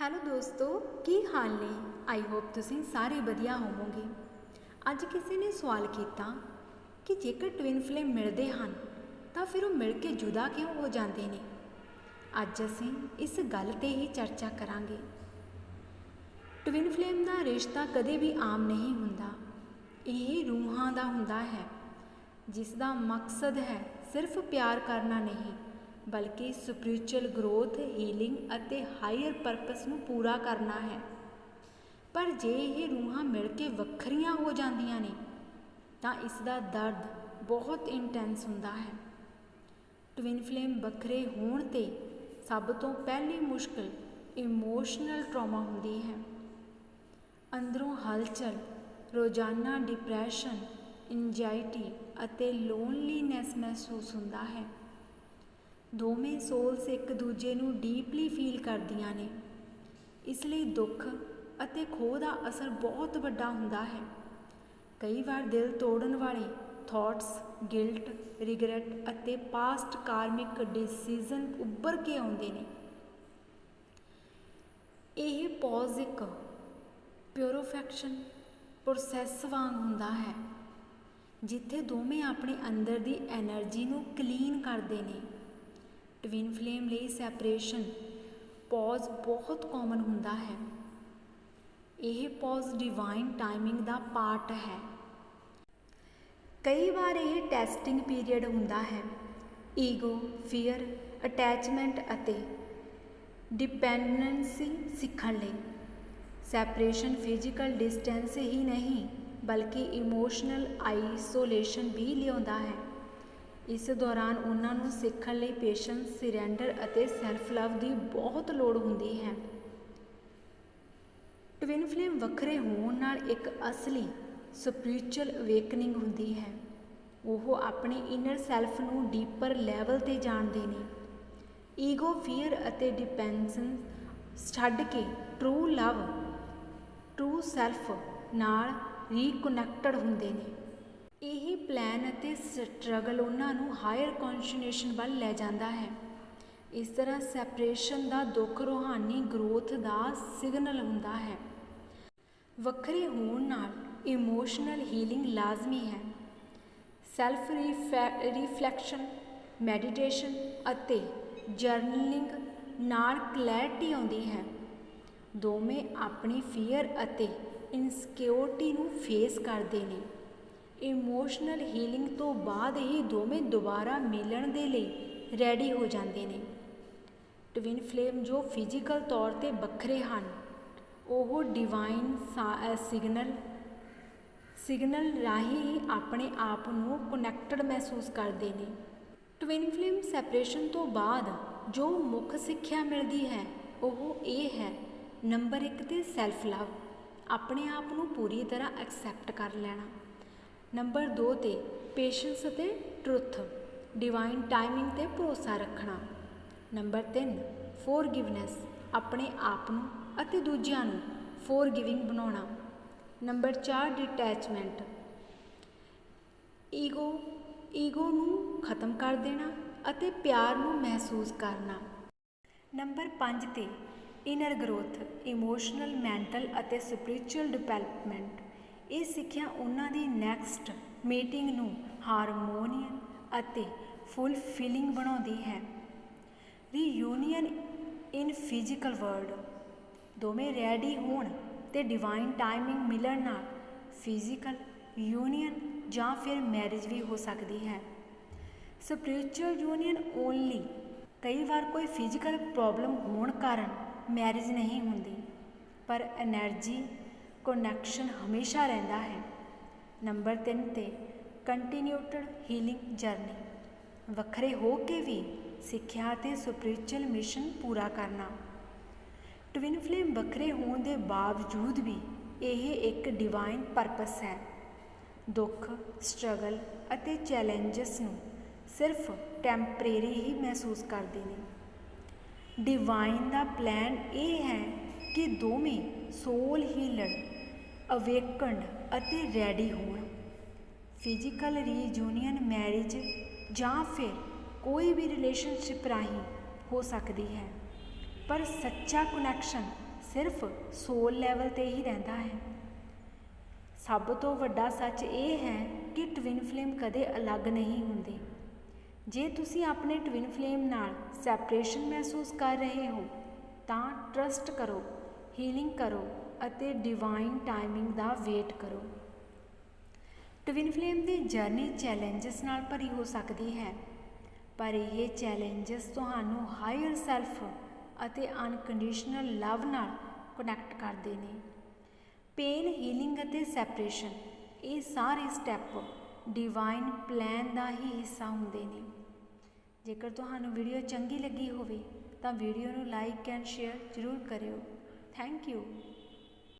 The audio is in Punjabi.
ਹੈਲੋ ਦੋਸਤੋ, ਕੀ ਹਾਲ ਨੇ? ਆਈ ਹੋਪ ਤੁਸੀਂ ਸਾਰੇ ਵਧੀਆ ਹੋਵੋਗੇ। ਅੱਜ ਕਿਸੇ ਨੇ ਸਵਾਲ ਕੀਤਾ ਕਿ ਜੇਕਰ ਟਵਿਨ ਫਲੇਮ ਮਿਲਦੇ ਹਨ, ਤਾਂ ਫਿਰ ਉਹ ਮਿਲ ਕੇ ਜੁਦਾ ਕਿਉਂ ਹੋ ਜਾਂਦੇ ਨੇ? ਅੱਜ ਅਸੀਂ ਇਸ ਗੱਲ ਤੇ ਹੀ ਚਰਚਾ ਕਰਾਂਗੇ। ਟਵਿਨ ਫਲੇਮ ਦਾ ਰਿਸ਼ਤਾ ਕਦੇ ਵੀ ਆਮ ਨਹੀਂ ਹੁੰਦਾ। ਇਹ ਰੂਹਾਂ ਦਾ ਹੁੰਦਾ ਹੈ ਜਿਸ ਦਾ ਮਕਸਦ ਹੈ ਸਿਰਫ ਪਿਆਰ ਕਰਨਾ ਨਹੀਂ। ਬਲਕਿ ਸਪਿਰਚੁਅਲ ਗਰੋਥ ਹੀਲਿੰਗ ਅਤੇ ਹਾਇਰ ਪਰਪਸ ਨੂੰ ਪੂਰਾ ਕਰਨਾ ਹੈ। ਪਰ ਜੇ ਇਹ ਰੂਹਾਂ ਮਿਲ ਕੇ ਵੱਖਰੀਆਂ ਹੋ ਜਾਂਦੀਆਂ ਨੇ, ਤਾਂ ਇਸ ਦਾ ਦਰਦ ਬਹੁਤ ਇੰਟੈਂਸ ਹੁੰਦਾ ਹੈ। ਟਵਿਨ ਫਲੇਮ ਵੱਖਰੇ ਹੋਣ ਤੇ ਸਭ ਤੋਂ ਪਹਿਲੀ ਮੁਸ਼ਕਲ ਇਮੋਸ਼ਨਲ ਟਰਾਮਾ ਹੁੰਦੀ ਹੈ। ਅੰਦਰੋਂ ਹਲਚਲ, ਰੋਜ਼ਾਨਾ ਡਿਪਰੈਸ਼ਨ ਇੰਜਾਇਟੀ ਅਤੇ ਲੋਨਲੀਨੈਸ ਮਹਿਸੂਸ ਹੁੰਦਾ ਹੈ। ਦੋਵੇਂ ਸੋਲਸ ਇੱਕ ਦੂਜੇ ਨੂੰ ਡੀਪਲੀ ਫੀਲ ਕਰਦੀਆਂ ਨੇ। ਇਸ ਲਈ ਦੁੱਖ ਅਤੇ ਖੋਹ ਦਾ ਅਸਰ ਬਹੁਤ ਵੱਡਾ ਹੁੰਦਾ ਹੈ। ਕਈ ਵਾਰ ਦਿਲ ਤੋੜਨ ਵਾਲੇ ਥਾਟਸ ਗਿਲਟ ਰਿਗਰਟ ਅਤੇ ਪਾਸਟ ਕਾਰਮਿਕ ਡਿਸੀਜਨ ਉੱਭਰ ਕੇ ਆਉਂਦੇ ਨੇ। ਇਹ ਪੌਜ਼ ਇੱਕ ਪਿਓਰੋਫੈਕਸ਼ਨ ਪ੍ਰੋਸੈਸ ਵਾਂਗ ਹੁੰਦਾ ਹੈ, ਜਿੱਥੇ ਦੋਵੇਂ ਆਪਣੇ ਅੰਦਰ ਦੀ એનર્ਜੀ ਨੂੰ ਕਲੀਨ ਕਰਦੇ ਨੇ। ਟਵਿਨ ਫਲੇਮ ਲਈ ਸੈਪਰੇਸ਼ਨ ਪੌਜ਼ ਬਹੁਤ ਕਾਮਨ ਹੁੰਦਾ ਹੈ। ਇਹ ਪੌਜ਼ ਡਿਵਾਈਨ ਟਾਈਮਿੰਗ ਦਾ ਪਾਰਟ ਹੈ। ਕਈ ਵਾਰ ਇਹ ਟੈਸਟਿੰਗ ਪੀਰੀਅਡ ਹੁੰਦਾ ਹੈ। ਈਗੋ ਫੀਅਰ ਅਟੈਚਮੈਂਟ ਅਤੇ ਡਿਪੈਂਡੈਂਸੀ ਸਿੱਖਣ ਲਈ। ਸੈਪਰੇਸ਼ਨ ਫਿਜ਼ੀਕਲ ਡਿਸਟੈਂਸ ਹੀ ਨਹੀਂ, ਬਲਕਿ ਇਮੋਸ਼ਨਲ ਆਈਸੋਲੇਸ਼ਨ ਵੀ ਲਿਆਉਂਦਾ ਹੈ। ਇਸ ਦੌਰਾਨ ਉਹਨਾਂ ਨੂੰ ਸਿੱਖਣ ਲਈ ਪੇਸ਼ੈਂਸ ਸਰੈਂਡਰ ਅਤੇ ਸੈਲਫ ਲਵ ਦੀ ਬਹੁਤ ਲੋੜ ਹੁੰਦੀ ਹੈ। ਟਵਿਨ ਫਲੇਮ ਵੱਖਰੇ ਹੋਣ ਨਾਲ ਇੱਕ ਅਸਲੀ ਸਪਿਰਚੁਅਲ ਅਵੇਕਨਿੰਗ ਹੁੰਦੀ ਹੈ। ਉਹ ਆਪਣੇ ਇਨਰ ਸੈਲਫ ਨੂੰ ਡੀਪਰ ਲੈਵਲ ਤੇ ਜਾਣਦੇ ਨੇ। ਈਗੋ ਫੀਅਰ ਅਤੇ ਡਿਪੈਂਡੈਂਸ ਛੱਡ ਕੇ ਟਰੂ ਲਵ ਟਰੂ ਸੈਲਫ ਨਾਲ ਰੀਕਨੈਕਟਡ ਹੁੰਦੇ ਨੇ। ਇਹ ਪਲਾਨ ਅਤੇ ਸਟਰਗਲ ਉਹਨਾਂ ਨੂੰ ਹਾਇਰ ਕੌਨਸ਼ੀਨੇਸ਼ਨ ਵੱਲ ਲੈ ਜਾਂਦਾ ਹੈ। ਇਸ ਤਰ੍ਹਾਂ ਸੈਪਰੇਸ਼ਨ ਦਾ ਦੁੱਖ ਰੂਹਾਨੀ ਗਰੋਥ ਦਾ ਸਿਗਨਲ ਹੁੰਦਾ ਹੈ। ਵੱਖਰੇ ਹੋਣ ਨਾਲ ਇਮੋਸ਼ਨਲ ਹੀਲਿੰਗ ਲਾਜ਼ਮੀ ਹੈ। ਸੈਲਫ ਰਿਫਲੈਕਸ਼ਨ ਮੈਡੀਟੇਸ਼ਨ ਅਤੇ ਜਰਨਲਿੰਗ ਨਾਲ ਕਲੈਰਿਟੀ ਆਉਂਦੀ ਹੈ। ਦੋਵੇਂ ਆਪਣੀ ਫੀਅਰ ਅਤੇ ਇਨਸਿਕਿਉਰਿਟੀ ਨੂੰ ਫੇਸ ਕਰਦੇ ਨੇ। ਇਮੋਸ਼ਨਲ ਹੀਲਿੰਗ ਤੋਂ ਬਾਅਦ ਹੀ ਦੋਵੇਂ ਦੁਬਾਰਾ ਮਿਲਣ ਦੇ ਲਈ ਰੈਡੀ ਹੋ ਜਾਂਦੇ ਨੇ। ਟਵਿਨ ਫਲੇਮ ਜੋ ਫਿਜ਼ੀਕਲ ਤੌਰ ਤੇ ਵੱਖਰੇ ਹਨ, ਉਹ ਡਿਵਾਈਨ ਸਿਗਨਲ ਸਿਗਨਲ ਰਾਹੀਂ ਹੀ ਆਪਣੇ ਆਪ ਨੂੰ ਕਨੈਕਟਡ ਮਹਿਸੂਸ ਕਰਦੇ ਨੇ। ਟਵਿਨ ਫਲੇਮ ਸੈਪਰੇਸ਼ਨ ਤੋਂ ਬਾਅਦ ਜੋ ਮੁੱਖ ਸਿੱਖਿਆ ਮਿਲਦੀ ਹੈ, ਉਹ ਇਹ ਹੈ ਨੰਬਰ 1 ਤੇ ਸੈਲਫ ਲਵ ਆਪਣੇ ਆਪ ਨੂੰ ਪੂਰੀ ਤਰ੍ਹਾਂ ਐਕਸੈਪਟ ਕਰ ਲੈਣਾ। ਨੰਬਰ 2 ਤੇ ਪੇਸ਼ੈਂਸ ਅਤੇ ਟਰੁੱਥ ਡਿਵਾਈਨ ਟਾਈਮਿੰਗ ਤੇ ਭਰੋਸਾ ਰੱਖਣਾ। ਨੰਬਰ 3 ਫੋਰਗਿਵਨੈਸ ਆਪਣੇ ਆਪ ਨੂੰ ਅਤੇ ਦੂਜਿਆਂ ਨੂੰ ਫੋਰਗਿਵਿੰਗ ਬਣਾਉਣਾ। ਨੰਬਰ 4 ਡਿਟੈਚਮੈਂਟ ਈਗੋ ਈਗੋ ਨੂੰ ਖਤਮ ਕਰ ਦੇਣਾ ਅਤੇ ਪਿਆਰ ਨੂੰ ਮਹਿਸੂਸ ਕਰਨਾ। ਨੰਬਰ 5 ਤੇ ਇਨਰ ਗਰੋਥ ਇਮੋਸ਼ਨਲ ਮੈਂਟਲ ਅਤੇ ਸਪਿਰਚੁਅਲ ਡਿਵੈਲਪਮੈਂਟ ਇਹ ਸਿੱਖਿਆ ਉਹਨਾਂ ਦੀ ਨੈਕਸਟ ਮੀਟਿੰਗ ਨੂੰ ਹਾਰਮੋਨੀਅਨ ਅਤੇ ਫੁੱਲ ਫੀਲਿੰਗ ਬਣਾਉਂਦੀ ਹੈ। ਰੀਯੂਨੀਅਨ ਇਨ ਫਿਜ਼ੀਕਲ ਵਰਲਡ ਦੋਵੇਂ ਰੈਡੀ ਹੋਣ ਤੇ ਡਿਵਾਈਨ ਟਾਈਮਿੰਗ ਮਿਲਣ ਨਾਲ ਫਿਜ਼ੀਕਲ ਯੂਨੀਅਨ ਜਾਂ ਫਿਰ ਮੈਰਿਜ ਵੀ ਹੋ ਸਕਦੀ ਹੈ। ਸਪਿਰਚੁਅਲ ਯੂਨੀਅਨ ਓਨਲੀ ਕਈ ਵਾਰ ਕੋਈ ਫਿਜ਼ੀਕਲ ਪ੍ਰੋਬਲਮ ਹੋਣ ਕਾਰਨ ਮੈਰਿਜ ਨਹੀਂ ਹੁੰਦੀ, ਪਰ એનર્ਜੀ ਕਨੈਕਸ਼ਨ ਹਮੇਸ਼ਾ ਰਹਿੰਦਾ ਹੈ। ਨੰਬਰ 3 ਤੇ ਕੰਟੀਨਿਊਟਡ ਹੀਲਿੰਗ ਜਰਨੀ ਵੱਖਰੇ ਹੋ ਕੇ ਵੀ ਸਿੱਖਿਆ ਤੇ ਸਪਿਰਚੁਅਲ ਮਿਸ਼ਨ ਪੂਰਾ ਕਰਨਾ। ਟਵਿਨ ਫਲੇਮ ਵੱਖਰੇ ਹੋਣ ਦੇ ਬਾਵਜੂਦ ਵੀ ਇਹ ਇੱਕ ਡਿਵਾਈਨ ਪਰਪਸ ਹੈ। ਦੁੱਖ ਸਟਰਗਲ ਅਤੇ ਚੈਲੰਜਸ ਨੂੰ ਸਿਰਫ ਟੈਂਪਰੇਰੀ ਹੀ ਮਹਿਸੂਸ ਕਰਦੇ ਨੇ। ਡਿਵਾਈਨ ਦਾ ਪਲਾਨ ਇਹ ਹੈ ਕਿ ਦੋਵੇਂ ਸੋਲ ਹੀਲਰ ਅਵੇਕਣ ਅਤੇ ਰੈਡੀ ਹੋਣ। ਫਿਜ਼ੀਕਲ ਰੀਯੂਨੀਅਨ ਮੈਰਿਜ ਜਾਂ ਫਿਰ ਕੋਈ ਵੀ ਰਿਲੇਸ਼ਨਸ਼ਿਪ ਰਾਹੀਂ ਹੋ ਸਕਦੀ ਹੈ। ਪਰ ਸੱਚਾ ਕਨੈਕਸ਼ਨ ਸਿਰਫ ਸੋਲ ਲੈਵਲ ਤੇ ਹੀ ਰਹਿੰਦਾ ਹੈ। ਸਭ ਤੋਂ ਵੱਡਾ ਸੱਚ ਇਹ ਹੈ ਕਿ ਟਵਿਨ ਫਲੇਮ ਕਦੇ ਅਲੱਗ ਨਹੀਂ ਹੁੰਦੇ। ਜੇ ਤੁਸੀਂ ਆਪਣੇ ਟਵਿਨ ਫਲੇਮ ਨਾਲ ਸੈਪਰੇਸ਼ਨ ਮਹਿਸੂਸ ਕਰ ਰਹੇ ਹੋ, ਤਾਂ ਟਰਸਟ ਕਰੋ ਹੀਲਿੰਗ ਕਰੋ ਅਤੇ ਡਿਵਾਈਨ ਟਾਈਮਿੰਗ ਦਾ ਵੇਟ ਕਰੋ। ਟਵਿਨ ਫਲੇਮ ਦੀ ਜਰਨੀ ਚੈਲੰਜਸ ਨਾਲ ਭਰੀ ਹੋ ਸਕਦੀ ਹੈ, ਪਰ ਇਹ ਚੈਲੰਜਸ ਤੁਹਾਨੂੰ ਹਾਇਰ ਸੈਲਫ ਅਤੇ ਅਨਕੰਡੀਸ਼ਨਲ ਲਵ ਨਾਲ ਕਨੈਕਟ ਕਰਦੇ ਨੇ। ਪੇਨ ਹੀਲਿੰਗ ਅਤੇ ਸੈਪਰੇਸ਼ਨ ਇਹ ਸਾਰੇ ਸਟੈਪ ਡਿਵਾਈਨ ਪਲਾਨ ਦਾ ਹੀ ਹਿੱਸਾ ਹੁੰਦੇ ਨੇ। ਜੇਕਰ ਤੁਹਾਨੂੰ ਵੀਡੀਓ ਚੰਗੀ ਲੱਗੀ ਹੋਵੇ ਤਾਂ ਵੀਡੀਓ ਨੂੰ ਲਾਈਕ ਐਂਡ ਸ਼ੇਅਰ ਜ਼ਰੂਰ ਕਰਿਓ। Thank you.